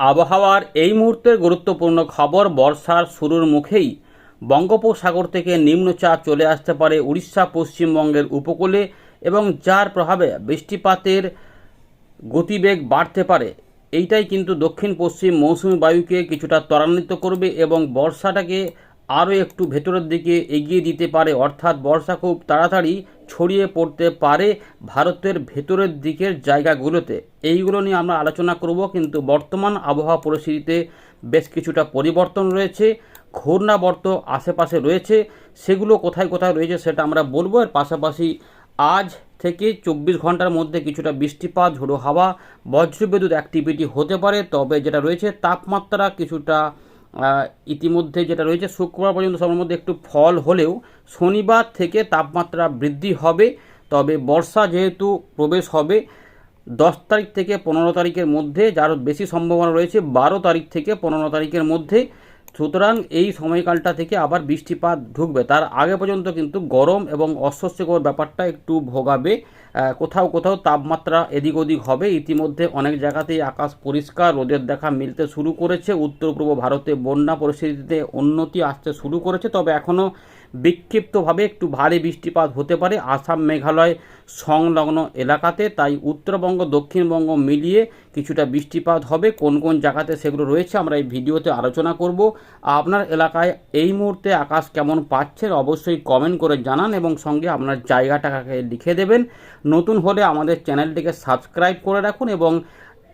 আবহাওয়ার এই মুহূর্তের গুরুত্বপূর্ণ খবর বর্ষার শুরুর মুখেই বঙ্গোপসাগর থেকে নিম্নচাপ চলে আসতে পারে উড়িষ্যা, পশ্চিমবঙ্গের উপকূলে এবং যার প্রভাবে বৃষ্টিপাতের গতিবেগ বাড়তে পারে। এইটাই কিন্তু দক্ষিণ পশ্চিম মৌসুমী বায়ুকে কিছুটা ত্বরান্বিত করবে এবং বর্ষাটাকে আরও একটু ভেতরের দিকে এগিয়ে দিতে পারে। অর্থাৎ বর্ষা খুব তাড়াতাড়ি ছড়িয়ে পড়তে পারে ভারতের ভেতরের দিকের জায়গাগুলোতে। এইগুলো নিয়ে আমরা আলোচনা করব, কিন্তু বর্তমান আবহাওয়া পরিস্থিতিতে বেশ কিছুটা পরিবর্তন রয়েছে, ঘূর্ণাবর্ত আশেপাশে রয়েছে, সেগুলো কোথায় কোথায় রয়েছে সেটা আমরা বলব। এর পাশাপাশি আজ থেকে চব্বিশ ঘণ্টার মধ্যে কিছুটা বৃষ্টিপাত, ঝোড়ো হাওয়া, বজ্রবিদ্যুৎ অ্যাক্টিভিটি হতে পারে, তবে যেটা রয়েছে তাপমাত্রা কিছুটা ইতিমধ্যে যেটা রয়েছে, শুক্রবার পর্যন্ত সবার মধ্যে একটু ফল হলেও শনিবার থেকে তাপমাত্রা বৃদ্ধি হবে। তবে বর্ষা যেহেতু প্রবেশ হবে, দশ তারিখ থেকে পনেরো তারিখের মধ্যে, যার বেশি সম্ভাবনা রয়েছে, বারো তারিখ থেকে পনেরো তারিখের মধ্যে সুতরাং এই সময়কালটা থেকে আবার বৃষ্টিপাত ঢুকবে। তার আগে পর্যন্ত কিন্তু গরম এবং অস্বস্তিকর ব্যাপারটা একটু ভোগাবে। কোথাও কোথাও তাপমাত্রা এদিক ওদিক হবে। ইতিমধ্যে অনেক জায়গাতেই আকাশ পরিষ্কার, রোদের দেখা মিলতে শুরু করেছে। উত্তর পূর্ব ভারতে বন্যা পরিস্থিতিতে উন্নতি আসতে শুরু করেছে। তবে এখনও বিক্ষিপ্তভাবে একটু ভারী বৃষ্টিপাত হতে পারে আসাম মেঘালয় সংলগ্ন এলাকাতে। তাই উত্তরবঙ্গ, দক্ষিণবঙ্গ মিলিয়ে কিছুটা বৃষ্টিপাত হবে। কোন কোন জায়গাতে সেগুলো রয়েছে আমরা এই ভিডিওতে আলোচনা করব। আপনার এলাকায় এই মুহূর্তে আকাশ কেমন পাচ্ছেন অবশ্যই কমেন্ট করে জানান এবং সঙ্গে আপনার জায়গাটাকে লিখে দেবেন। নতুন হলে আমাদের চ্যানেলটিকে সাবস্ক্রাইব করে রাখুন এবং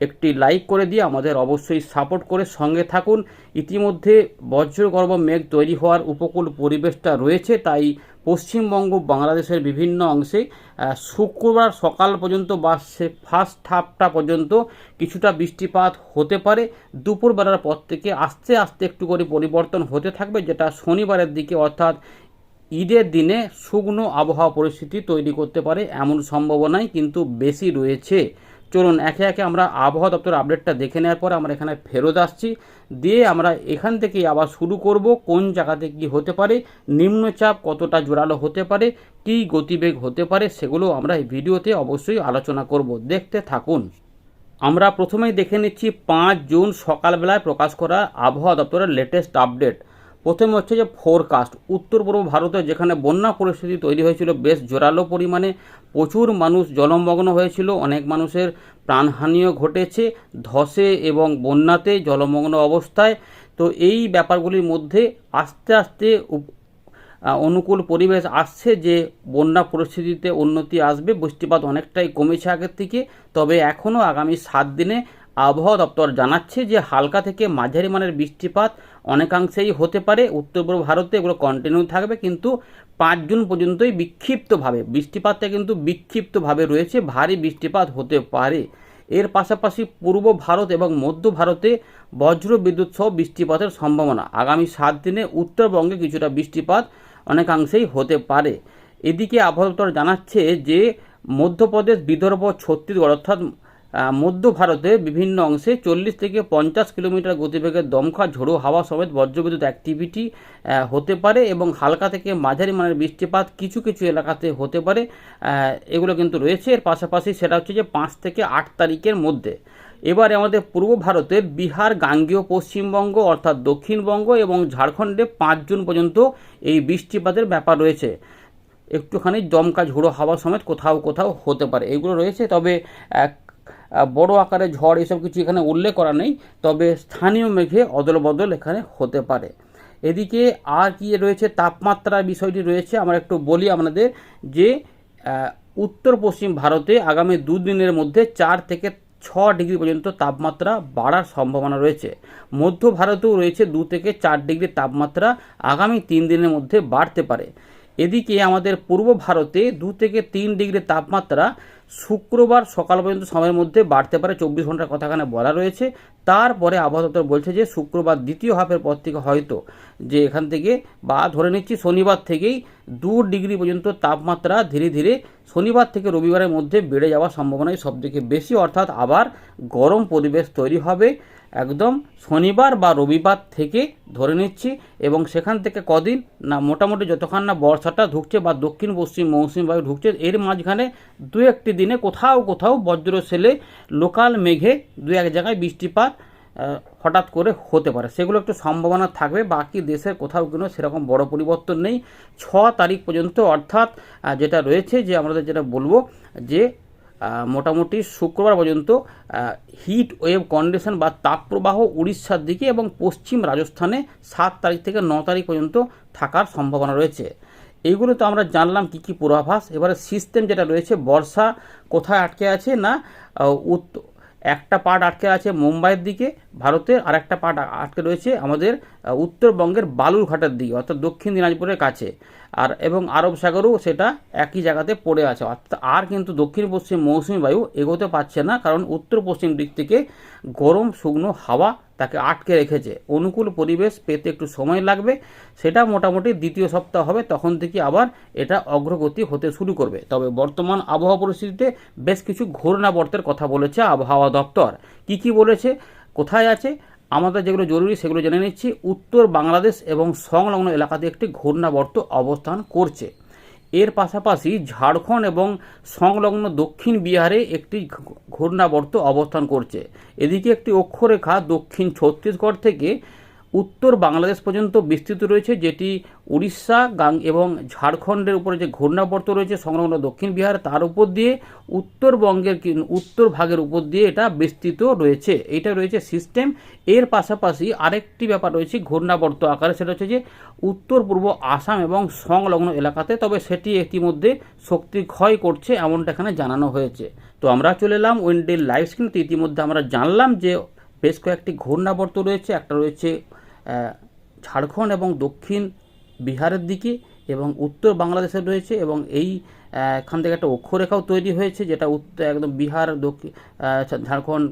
একটি লাইক করে দিয়ে আমাদের অবশ্যই সাপোর্ট করে সঙ্গে থাকুন। ইতিমধ্যে বজ্রগর্ভ মেঘ তৈরি হওয়ার উপকূল পরিবেশটা রয়েছে, তাই পশ্চিমবঙ্গ, বাংলাদেশের বিভিন্ন অংশে শুক্রবার সকাল পর্যন্ত বা সে ফার্স্ট হাফটা পর্যন্ত কিছুটা বৃষ্টিপাত হতে পারে। দুপুরবেলার পর থেকে আস্তে আস্তে একটু করে পরিবর্তন হতে থাকবে, যেটা শনিবারের দিকে অর্থাৎ ঈদের দিনে শুকনো আবহাওয়া পরিস্থিতি তৈরি করতে পারে, এমন সম্ভাবনাই কিন্তু বেশি রয়েছে। চলুন একে একে আমরা আবহাওয়া দপ্তর আপডেটটা দেখে নেওয়ার পর আমরা এখানে ফেরত আসছি। দিয়ে আমরা এখান থেকেই আবার শুরু করব, কোন জায়গাতে কি হতে পারে, নিম্নচাপ কতটা জোরালো হতে পারে, কী গতিবেগ হতে পারে, সেগুলো আমরা এই ভিডিওতে অবশ্যই আলোচনা করব। দেখতে থাকুন। আমরা প্রথমেই দেখে নিচ্ছি পাঁচ জুন সকালবেলায় প্রকাশ করা আবহাওয়া দপ্তরের লেটেস্ট আপডেট প্রথমে হচ্ছে যে ফোরকাস্ট উত্তর পূর্ব ভারতে যেখানে বন্যা পরিস্থিতি তৈরি হয়েছিল, বেশ জোরালো পরিমাণে প্রচুর মানুষ জলমগ্ন হয়েছিল, অনেক মানুষের প্রাণহানিও ঘটেছে, ধসে এবং বন্যাতে জলমগ্ন অবস্থায়। তো এই ব্যাপারগুলির মধ্যে আস্তে আস্তে অনুকূল পরিবেশ আসছে যে বন্যা পরিস্থিতিতে উন্নতি আসবে, বৃষ্টিপাত অনেকটাই কমেছে আগের থেকে। তবে এখনও আগামী সাত দিনে আবহাওয়া দপ্তর জানাচ্ছে যে হালকা থেকে মাঝারি মানের বৃষ্টিপাত অনেকাংশেই হতে পারে। উত্তর পূর্ব ভারতে এগুলো কন্টিনিউ থাকবে, কিন্তু পাঁচ জুন পর্যন্তই বিক্ষিপ্তভাবে বৃষ্টিপাতটা কিন্তু বিক্ষিপ্তভাবে রয়েছে, ভারী বৃষ্টিপাত হতে পারে। এর পাশাপাশি পূর্ব ভারত এবং মধ্য ভারতে বজ্র বিদ্যুৎ সহ বৃষ্টিপাতের সম্ভাবনা। আগামী সাত দিনে উত্তরবঙ্গে কিছুটা বৃষ্টিপাত অনেকাংশেই হতে পারে। এদিকে আবহাওয়া জানাচ্ছে যে, মধ্যপ্রদেশ, বিদর্ভ, ছত্তিশগড় অর্থাৎ মধ্য ভারতের বিভিন্ন অংশে চল্লিশ থেকে পঞ্চাশ কিলোমিটার গতিবেগে দমকা ঝোড়ো হাওয়া সমেত বজ্রবিদ্যুৎ অ্যাক্টিভিটি হতে পারে এবং হালকা থেকে মাঝারি মানের বৃষ্টিপাত কিছু কিছু এলাকাতে হতে পারে এগুলো কিন্তু রয়েছে। এর পাশাপাশি সেটা হচ্ছে যে পাঁচ থেকে আট তারিখের মধ্যে। এবারে আমাদের পূর্ব ভারতে বিহার, গাঙ্গেয়, পশ্চিমবঙ্গ অর্থাৎ দক্ষিণবঙ্গ এবং ঝাড়খণ্ডে পাঁচ জুন পর্যন্ত এই বৃষ্টিপাতের ব্যাপার রয়েছে। একটুখানি দমকা ঝোড়ো হাওয়া সমেত কোথাও কোথাও হতে পারে। এগুলো রয়েছে। তবে বড় আকারে ঝড় এসব কিছু এখানে উল্লেখ করা নেই, তবে স্থানীয় মেঘে অদল বদল এখানে হতে পারে। এদিকে আর কি রয়েছে তাপমাত্রার বিষয়টি রয়েছে, আমরা একটু বলি আপনাদের যে উত্তর পশ্চিম ভারতে আগামী দুদিনের মধ্যে চার থেকে ছ ডিগ্রি পর্যন্ত তাপমাত্রা বাড়ার সম্ভাবনা রয়েছে। মধ্য ভারতেও রয়েছে দু থেকে চার ডিগ্রি তাপমাত্রা, আগামী তিন দিনের মধ্যে বাড়তে পারে। এদিকে আমাদের পূর্ব ভারতে দু থেকে তিন ডিগ্রি তাপমাত্রা শুক্রবার সকাল পর্যন্ত সময়ের মধ্যে বাড়তে পারে চব্বিশ ঘণ্টার কথাখানে বলা রয়েছে। তারপরে আবহাওয়া দপ্তর বলছে যে, শুক্রবার দ্বিতীয় হাফের পর থেকে হয়তো যে এখান থেকে, বা ধরে নিচ্ছি শনিবার থেকেই দু ডিগ্রি পর্যন্ত তাপমাত্রা ধীরে ধীরে শনিবার থেকে রবিবারের মধ্যে বেড়ে যাওয়ার সম্ভাবনাই সবথেকে বেশি। অর্থাৎ আবার গরম পরিবেশ তৈরি হবে। একদম শনিবার বা রবিবার থেকে ধরে নিচ্ছি এবং সেখান থেকে কদিন না মোটামুটি যতক্ষণ না বর্ষাটা ঢুকছে বা দক্ষিণ পশ্চিম মৌসুমী বায়ু ঢুকছে, এর মাঝখানে দু একটি দিনে কোথাও কোথাও বজ্র সেলে লোকাল মেঘে দু এক জায়গায় বৃষ্টিপাত হঠাৎ করে হতে পারে। সেগুলো একটু সম্ভাবনা থাকবে, বাকি দেশের কোথাও কোনো সেরকম বড় পরিবর্তন নেই। ছ তারিখ পর্যন্ত অর্থাৎ যেটা রয়েছে যে আমাদের যেটা বলব যে মোটামুটি শুক্রবার পর্যন্ত হিট ওয়েভ কন্ডিশন বা তাপপ্রবাহ উড়িষ্যার দিকে এবং পশ্চিম রাজস্থানে সাত তারিখ থেকে ন তারিখ পর্যন্ত থাকার সম্ভাবনা রয়েছে। এইগুলো তো আমরা জানলাম কি কি পূর্বাভাস। এবারে সিস্টেম যেটা রয়েছে, বর্ষা কোথায় আটকে আছে না একটা পার্ট আটকে আছে মুম্বাইয়ের দিকে ভারতের আর একটা পার্ট আটকে রয়েছে আমাদের উত্তরবঙ্গের বালুরঘাটের দিকে, অর্থাৎ দক্ষিণ দিনাজপুরের কাছে। আর, এবং আরব সাগরও সেটা একই জায়গাতে পড়ে আছে। অর্থাৎ আর কিন্তু দক্ষিণ পশ্চিম মৌসুমী বায়ু এগোতে পারছে না, কারণ উত্তর পশ্চিম দিক থেকে গরম, শুকনো হাওয়া তাকে আটকে রেখেছে। অনুকূল পরিবেশ পেতে একটু সময় লাগবে। সেটা মোটামুটি দ্বিতীয় সপ্তাহ হবে, তখন থেকে আবার এটা অগ্রগতি হতে শুরু করবে। তবে বর্তমান আবহাওয়া পরিস্থিতিতে বেশ কিছু ঘূর্ণাবর্তের কথা বলেছে আবহাওয়া দপ্তর। কি কি বলেছে? কোথায় আছে? আমাদের যেগুলো জরুরি সেগুলো জেনে নিচ্ছি। উত্তর বাংলাদেশ এবং সংলগ্ন এলাকাতে একটি ঘূর্ণাবর্ত অবস্থান করছে। এর পাশাপাশি ঝাড়খণ্ড এবং সংলগ্ন দক্ষিণ বিহারে একটি ঘূর্ণাবর্ত অবস্থান করছে। এদিকে একটি অক্ষরেখা দক্ষিণ ছত্তিশগড় থেকে উত্তর বাংলাদেশ পর্যন্ত বিস্তৃত রয়েছে, যেটি উড়িষ্যা, গাং এবং ঝাড়খণ্ডের উপরে যে ঘূর্ণাবর্ত রয়েছে, সংলগ্ন দক্ষিণ বিহার, তার উপর দিয়ে উত্তরবঙ্গের উত্তর ভাগের উপর দিয়ে এটা বিস্তৃত রয়েছে। এটা রয়েছে সিস্টেম এর পাশাপাশি আরেকটি ব্যাপার রয়েছে ঘূর্ণাবর্ত আকারে, সেটা হচ্ছে যে উত্তর, পূর্ব আসাম এবং সংলগ্ন এলাকাতে, তবে সেটি ইতিমধ্যে শক্তি ক্ষয় করছে এমনটা এখানে জানানো হয়েছে। তো আমরা চলে এলাম উইন্ডের লাইভ স্ক্রিনতে ইতিমধ্যে আমরা জানলাম যে বেশ কয়েকটি ঘূর্ণাবর্ত রয়েছে, একটা রয়েছে ঝাড়খণ্ড এবং দক্ষিণ বিহারের দিকে এবং উত্তর বাংলাদেশে রয়েছে এবং এই এখান থেকে একটা অক্ষরেখাও তৈরি হয়েছে যেটা উত্তর একদম বিহার দক্ষিণ ঝাড়খণ্ড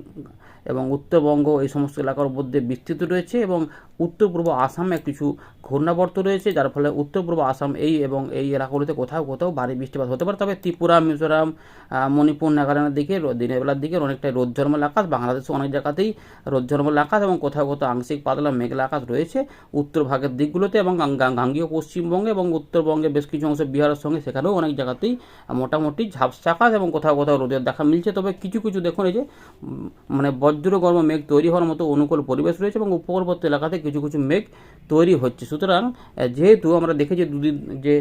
এবং উত্তরবঙ্গ এই সমস্ত এলাকার মধ্যে বিস্তৃত রয়েছে এবং উত্তর পূর্ব আসামে কিছু ঘূর্ণাবর্ত রয়েছে, যার ফলে উত্তর পূর্ব আসাম এই এবং এই এলাকাগুলিতে কোথাও কোথাও ভারী বৃষ্টিপাত হতে পারে। তবে ত্রিপুরা, মিজোরাম মণিপুর, নাগাল্যান্ডের দিকে দিনের বেলার দিকে অনেকটাই রোদ ঝরমল আকাশ বাংলাদেশে অনেক জায়গাতেই রোদ ঝরমল আকাশ এবং কোথাও কোথাও আংশিক পাতলা মেঘলা আকাশ রয়েছে উত্তর ভাগের দিকগুলোতে এবং গাঙ্গীয় পশ্চিমবঙ্গে এবং উত্তরবঙ্গে বেশ কিছু অংশ বিহারের সঙ্গে সেখানেও অনেক জায়গাতেই মোটামুটি ঝাপসা আকাশ এবং কোথাও কোথাও রোদের দেখা মিলছে। তবে কিছু কিছু দেখুন এই যে মানে বজ্র গর্ম মেঘ তৈরি হওয়ার মতো অনুকূল পরিবেশ রয়েছে এবং উপকূলবর্তী এলাকাতে কিছু কিছু কিছু মেঘ তৈরি হচ্ছে। সুতরাং যেহেতু আমরা দেখেছি দুদিন, যে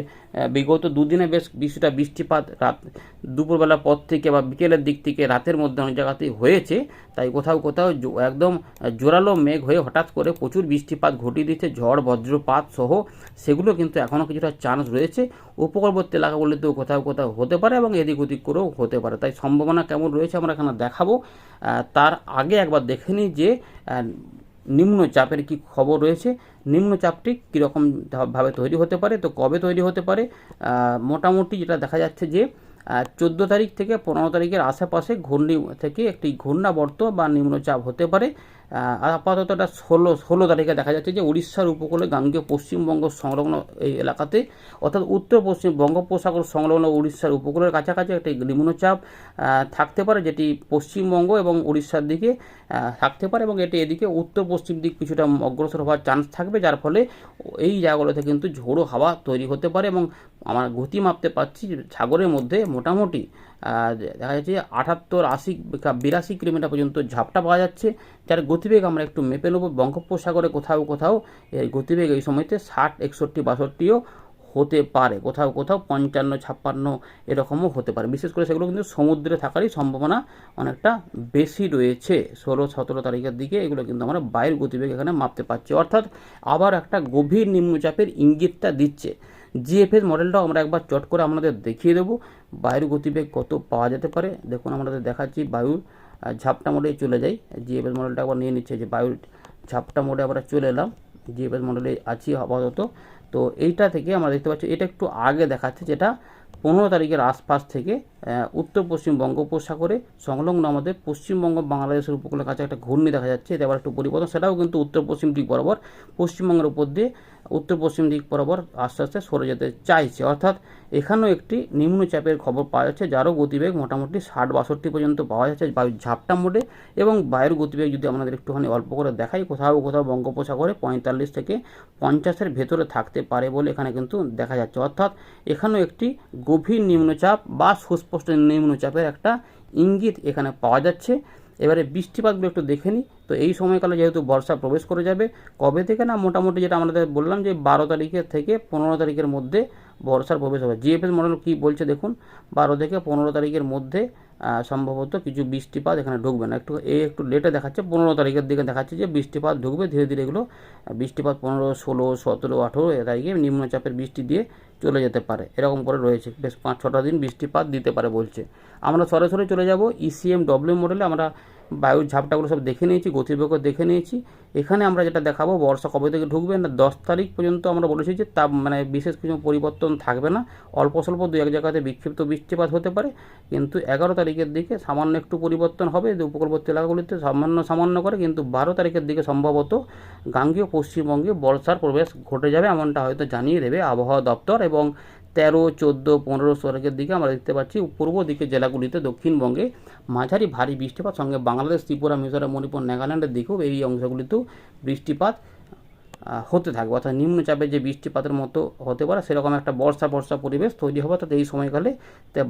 বিগত দুদিনে বেশ কিছুটা বৃষ্টিপাত রাত দুপুরবেলা পর থেকে বা বিকেলের দিক থেকে রাতের মধ্যে অনেক জায়গাতেই হয়েছে। তাই কোথাও কোথাও একদম জোরালো মেঘ হয়ে হঠাৎ করে প্রচুর বৃষ্টিপাত ঘটিয়ে দিচ্ছে। ঝড়, বজ্রপাত সহ সেগুলো কিন্তু এখনও কিছুটা চান্স রয়েছে। উপকূলবর্তী এলাকাগুলিতেও কোথাও কোথাও হতে পারে এবং এদিক ওদিক করেও হতে পারে। তাই সম্ভাবনা কেমন রয়েছে আমরা এখানে দেখাবো। তার আগে একবার দেখে নিই যে নিম্নচাপের কি খবর রয়েছে? নিম্নচাপটি কীরকম ভাবে তৈরি হতে পারে? তো কবে তৈরি হতে পারে? মোটামুটি যেটা দেখা যাচ্ছে যে চোদ্দ তারিখ থেকে পনেরো তারিখের আশেপাশে ঘূর্ণি থেকে একটি ঘূর্ণাবর্ত বা নিম্নচাপ হতে পারে। আপাতত এটা ষোলো ষোলো তারিখে দেখা যাচ্ছে যে উড়িষ্যার উপকূলে গাঙ্গীয় পশ্চিমবঙ্গ সংলগ্ন এই এলাকাতে, অর্থাৎ উত্তর পশ্চিম বঙ্গোপসাগর সংলগ্ন উড়িষ্যার উপকূলের কাছাকাছি একটি নিম্নচাপ থাকতে পারে যেটি পশ্চিমবঙ্গ এবং উড়িষ্যার দিকে থাকতে পারে এবং এটি এদিকে উত্তর পশ্চিম দিক কিছুটা অগ্রসর হওয়ার চান্স থাকবে, যার ফলে এই জায়গাগুলোতে কিন্তু ঝোড়ো হাওয়া তৈরি হতে পারে এবং আমার গতি মাপতে পারছি সাগরের মধ্যে মোটামুটি দেখা যাচ্ছে আটাত্তর আশি বিরাশি কিলোমিটার পর্যন্ত ঝাপটা পাওয়া যাচ্ছে। যার গতিবেগ আমরা একটু মেপে নেব। বঙ্গোপসাগরে কোথাও কোথাও এই গতিবেগ এই সময়তে ষাট, একষট্টি, বাষট্টিও হতে পারে। কোথাও কোথাও পঞ্চান্ন, ছাপ্পান্ন এরকমও হতে পারে। বিশেষ করে সেগুলো কিন্তু সমুদ্রে থাকারই সম্ভাবনা অনেকটা বেশি রয়েছে। ষোলো, সতেরো তারিখের দিকে এগুলো কিন্তু আমরা বাইরের গতিবেগ এখানে মাপতে পারছি। অর্থাৎ আবার একটা গভীর নিম্নচাপের ইঙ্গিতটা দিচ্ছে। জিএফএস মডেলটাও আমরা একবার চট করে আপনাদের দেখিয়ে দেবো। বায়ুর গতিবেগ কত পাওয়া যেতে পারে? দেখুন আমাদের দেখাচ্ছি বায়ুর ঝাপটা মোডে চলে যাই জিএফএস মডেলটা একবার নিয়ে নিচ্ছে যে বায়ুর ঝাপটা মোডে আমরা চলে এলাম। জিএফএস মডেলে আছি আপাতত। তো এইটা থেকে আমরা দেখতে পাচ্ছি, এটা একটু আগে দেখাচ্ছে যেটা পনেরো তারিখের আশপাশ থেকে উত্তর, পশ্চিম বঙ্গোপসাগরে সংলগ্ন আমাদের পশ্চিমবঙ্গ, বাংলাদেশের উপকূলের কাছে একটা ঘূর্ণি দেখা যাচ্ছে এতে আবার একটু পরিবর্তন। সেটাও কিন্তু উত্তর, পশ্চিম দিক বরাবর, পশ্চিমবঙ্গের উপর দিয়ে উত্তর, পশ্চিম দিক বরাবর আস্তে আস্তে সরে যেতে চাইছে। অর্থাৎ এখানেও একটি নিম্নচাপের খবর পাওয়া যাচ্ছে, যারও গতিবেগ মোটামুটি ষাট, বাষট্টি পর্যন্ত পাওয়া যাচ্ছে বায়ুর ঝাপটা মোডে এবং বায়ুর গতিবেগ যদি আমাদের একটুখানি অল্প করে দেখাই, কোথাও কোথাও বঙ্গোপসাগরে পঁয়তাল্লিশ থেকে পঞ্চাশের ভেতরে থাকতে পারে বলে এখানে কিন্তু দেখা যাচ্ছে। অর্থাৎ এখানেও একটি গভীর নিম্নচাপ বা সুস্পষ্ট নিম্নচাপের একটা ইঙ্গিত এখানে পাওয়া যাচ্ছে। এবারে বৃষ্টিপাতগুলো একটু দেখে নিই। তো এই সময়কালে যেহেতু বর্ষা প্রবেশ করে যাবে, কবে থেকে না মোটামুটি যেটা আমাদের বললাম যে বারো তারিখের থেকে পনেরো তারিখের মধ্যে বর্ষার প্রবেশ হবে। জিএফএস মডেল কী বলছে দেখুন, বারো থেকে পনেরো তারিখের মধ্যে সম্ভবত কিছু বৃষ্টিপাত এখানে ঢুকবে না। একটু এই একটু লেটে দেখাচ্ছে, পনেরো তারিখের দিকে দেখাচ্ছে যে বৃষ্টিপাত ঢুকবে। ধীরে ধীরে এগুলো বৃষ্টিপাত পনেরো, ষোলো, সতেরো, আঠেরো তারিখে নিম্নচাপের বৃষ্টি দিয়ে চলে যেতে পারে। এরকম করে রয়েছে। বেশ পাঁচ ছটা দিন বৃষ্টিপাত দিতে পারে বলছে। আমরা সরাসরি চলে যাব ইসিএম ডব্লিউ মডেলে আমরা বায়ুর ঝাপটাগুলো সব দেখে নিয়েছি গতিবেগও দেখে নিয়েছি। এখানে আমরা যেটা দেখাবো, বর্ষা কবে থেকে ঢুকবে না, দশ তারিখ পর্যন্ত আমরা বলেছি যে তা মানে বিশেষ কিছু পরিবর্তন থাকবে না। অল্প স্বল্প দু এক জায়গাতে বিক্ষিপ্ত বৃষ্টিপাত হতে পারে, কিন্তু এগারো তারিখের দিকে সামান্য একটু পরিবর্তন হবে যে উপকূলবর্তী এলাকাগুলিতে সামান্য সামান্য করে, কিন্তু বারো তারিখের দিকে সম্ভবত গাঙ্গীয় পশ্চিমবঙ্গে বর্ষার প্রবেশ ঘটে যাবে, এমনটা হয়তো জানিয়ে দেবে আবহাওয়া দপ্তর। এবং তেরো, চোদ্দ, পনেরো তারিখের দিকে আমরা দেখতে পাচ্ছি পূর্ব দিকে জেলাগুলিতে দক্ষিণবঙ্গে মাঝারি ভারী বৃষ্টিপাত, সঙ্গে বাংলাদেশ, ত্রিপুরা, মিজোরাম, মণিপুর, নাগাল্যান্ডের দিকেও এই অংশগুলিতেও বৃষ্টিপাত হতে থাকবে। অর্থাৎ নিম্নচাপে যে বৃষ্টিপাতের মতো হতে পারে, সেরকম একটা বর্ষা বর্ষা পরিবেশ তৈরি হবে। অর্থাৎ এই সময়কালে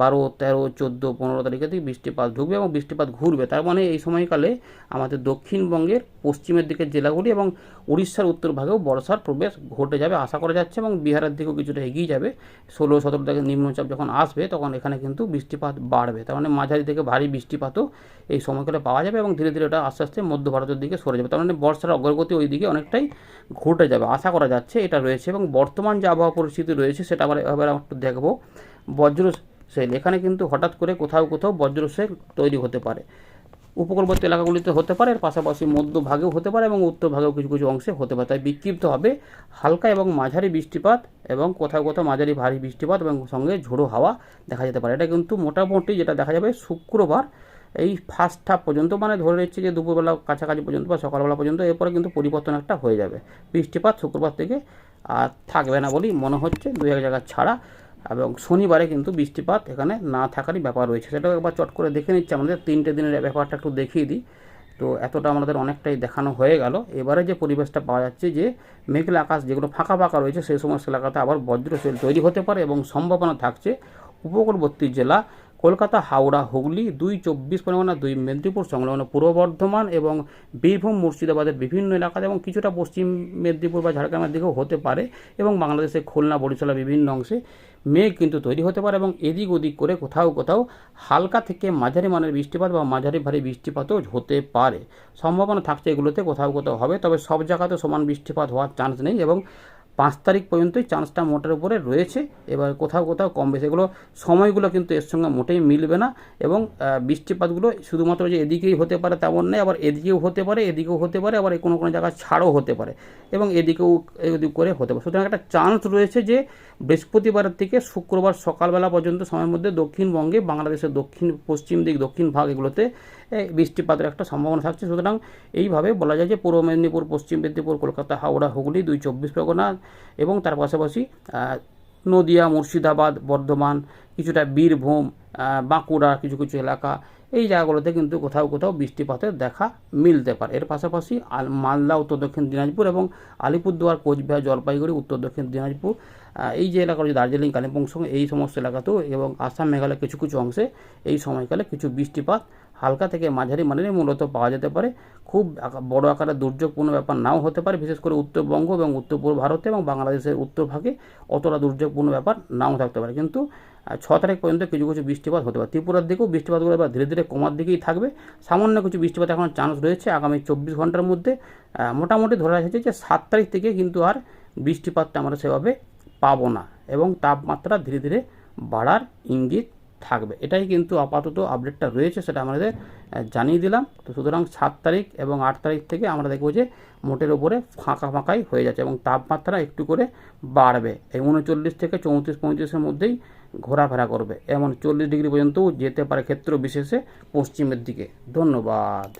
বারো, তেরো, চোদ্দ, পনেরো তারিখে থেকে বৃষ্টিপাত ঢুকবে এবং বৃষ্টিপাত ঘুরবে। তার মানে এই সময়কালে আমাদের দক্ষিণবঙ্গের, পশ্চিমের দিকের জেলাগুলি এবং উড়িষ্যার উত্তর ভাগেও বর্ষার প্রবেশ ঘটে যাবে আশা করা যাচ্ছে এবং বিহারের দিকেও কিছুটা এগিয়ে যাবে। ষোলো, সতেরো থেকে নিম্নচাপ যখন আসবে, তখন এখানে কিন্তু বৃষ্টিপাত বাড়বে। তার মানে মাঝারি থেকে ভারী বৃষ্টিপাতও এই সময়কালে পাওয়া যাবে এবং ধীরে ধীরে এটা আস্তে আস্তে মধ্য ভারতের দিকে সরে যাবে। তার মানে বর্ষার অগ্রগতি ওই দিকে অনেকটাই ঘটে যাবে। আশা করা যাচ্ছে এটা রয়েছে এবং বর্তমান যে আবহাওয়া পরিস্থিতি রয়েছে সেটা আবার এবার একটু দেখব। বজ্র সেল, এখানে কিন্তু হঠাৎ করে কোথাও কোথাও বজ্র সেল তৈরি হতে পারে। উপকূলবর্তী এলাকাগুলিতে হতে পারে, এর পাশাপাশি মধ্যভাগেও হতে পারে এবং উত্তর ভাগেও কিছু কিছু অংশে হতে পারে। তাই বিক্ষিপ্ত হবে হালকা এবং মাঝারি বৃষ্টিপাত এবং কোথাও কোথাও মাঝারি ভারী বৃষ্টিপাত এবং সঙ্গে ঝোড়ো হাওয়া দেখা যেতে পারে। এটা কিন্তু মোটামুটি যেটা দেখা যাবে শুক্রবার এই ফার্স্ট হাফ পর্যন্ত মানে ধরে নিচ্ছে যে দুপুরবেলা কাছাকাছি পর্যন্ত বা সকালবেলা পর্যন্ত, এরপরে কিন্তু পরিবর্তন একটা হয়ে যাবে। বৃষ্টিপাত শুক্রবার থেকে আর থাকবে না বলেই মনে হচ্ছে দু এক জায়গা ছাড়া। এবং শনিবারে কিন্তু বৃষ্টিপাত এখানে না থাকারই ব্যাপার রয়েছে। সেটাও একবার চট করে দেখে নিচ্ছে আমাদের তিনটে দিনের ব্যাপারটা একটু দেখিয়ে দিই। তো এতটা আমাদের অনেকটাই দেখানো হয়ে গেল। এবারে যে পরিবেশটা পাওয়া যাচ্ছে যে মেঘলা আকাশ যেগুলো ফাঁকা ফাঁকা রয়েছে সেই সমস্ত এলাকাতে আবার বজ্রশীল তৈরি হতে পারে এবং সম্ভাবনা থাকছে। উপকূলবর্তী জেলা কলকাতা, হাওড়া, হুগলি, দুই চব্বিশ পরগনা, দুই মেদিনীপুর, সংলগ্ন পূর্ব বর্ধমান এবং বীরভূম, মুর্শিদাবাদের বিভিন্ন এলাকাতে এবং কিছুটা পশ্চিম মেদিনীপুর বা ঝাড়গ্রামের দিকেও হতে পারে এবং বাংলাদেশের খুলনা বরিশালা বিভিন্ন অংশে মেঘ কিন্তু তৈরি হতে পারে এবং এদিক ওদিক করে কোথাও কোথাও হালকা থেকে মাঝারি মানের বৃষ্টিপাত বা মাঝারি ভারী বৃষ্টিপাতও হতে পারে। সম্ভাবনা থাকছে এগুলোতে, কোথাও কোথাও হবে, তবে সব জায়গাতে সমান বৃষ্টিপাত হওয়ার চান্স নেই এবং পাঁচ তারিখ পর্যন্তই চান্সটা মোটের উপরে রয়েছে। এবার কোথাও কোথাও কম বেশি এগুলো সময়গুলো কিন্তু এর সঙ্গে মোটেই মিলবে না এবং বৃষ্টিপাতগুলো শুধুমাত্র যে এদিকেই হতে পারে তেমন নেই আবার এদিকেও হতে পারে, এদিকেও হতে পারে, আবার কোনো কোনো জায়গায় ছাড়ও হতে পারে এবং এদিকেও এদিক করে হতে পারে। সুতরাং একটা চান্স রয়েছে যে বৃহস্পতিবারের থেকে শুক্রবার সকালবেলা পর্যন্ত সময়ের মধ্যে দক্ষিণবঙ্গে, বাংলাদেশের দক্ষিণ, পশ্চিম দিক, দক্ষিণ ভাগ এগুলোতে বৃষ্টিপাতের একটা সম্ভাবনা থাকছে। সুতরাং এইভাবে বলা যায় যে পূর্ব মেদিনীপুর, পশ্চিম মেদিনীপুর, কলকাতা, হাওড়া, হুগলি, দুই চব্বিশ পরগনা এবং তার পাশাপাশি নদিয়া, মুর্শিদাবাদ, বর্ধমান, কিছুটা বীরভূম বাঁকুড়া, কিছু কিছু এলাকা, এই জায়গাগুলোতে কিন্তু কোথাও কোথাও বৃষ্টিপাতের দেখা মিলতে পারে। এর পাশাপাশি মালদা, উত্তর দক্ষিণ দিনাজপুর এবং আলিপুরদুয়ার, কোচবিহার, জলপাইগুড়ি, উত্তর দক্ষিণ দিনাজপুর এই যে এলাকা রয়েছে দার্জিলিং, কালিম্পং সঙ্গে এই সমস্ত এলাকাতেও এবং আসাম মেঘালয় কিছু কিছু অংশে এই সময়কালে কিছু বৃষ্টিপাত হালকা থেকে মাঝারি মানের মূলত পাওয়া যেতে পারে। খুব বড় আকারের দুর্যোগপূর্ণ ব্যাপার নাও হতে পারে, বিশেষ করে উত্তরবঙ্গ এবং উত্তর পূর্ব ভারতে এবং বাংলাদেশের উত্তর ভাগে অতটা দুর্যোগপূর্ণ ব্যাপার নাও থাকতে পারে। কিন্তু ছ তারিখ পর্যন্ত কিছু কিছু বৃষ্টিপাত হতে পারে। ত্রিপুরার দিকেও বৃষ্টিপাতগুলো এবার ধীরে ধীরে কমার দিকেই থাকবে। সামান্য কিছু বৃষ্টিপাত এখন চান্স রয়েছে আগামী চব্বিশ ঘণ্টার মধ্যে। মোটামুটি ধরে রাখা যে সাত তারিখ থেকে কিন্তু আর বৃষ্টিপাতটা আমরা সেভাবে পাবো না এবং তাপমাত্রা ধীরে ধীরে বাড়ার ইঙ্গিত থাকবে। এটাই কিন্তু আপাতত আপডেটটা রয়েছে, সেটা আমাদের জানিয়ে দিলাম। তো সুতরাং সাত তারিখ এবং আট তারিখ থেকে আমরা দেখব যে মোটের ওপরে ফাঁকা ফাঁকাই হয়ে যাচ্ছে এবং তাপমাত্রা একটু করে বাড়বে। এই উনচল্লিশ থেকে চৌত্রিশ পঁয়ত্রিশের মধ্যেই ঘোরাফেরা করবে। এমন চল্লিশ ডিগ্রি পর্যন্তও যেতে পারে ক্ষেত্র বিশেষে পশ্চিমের দিকে। ধন্যবাদ।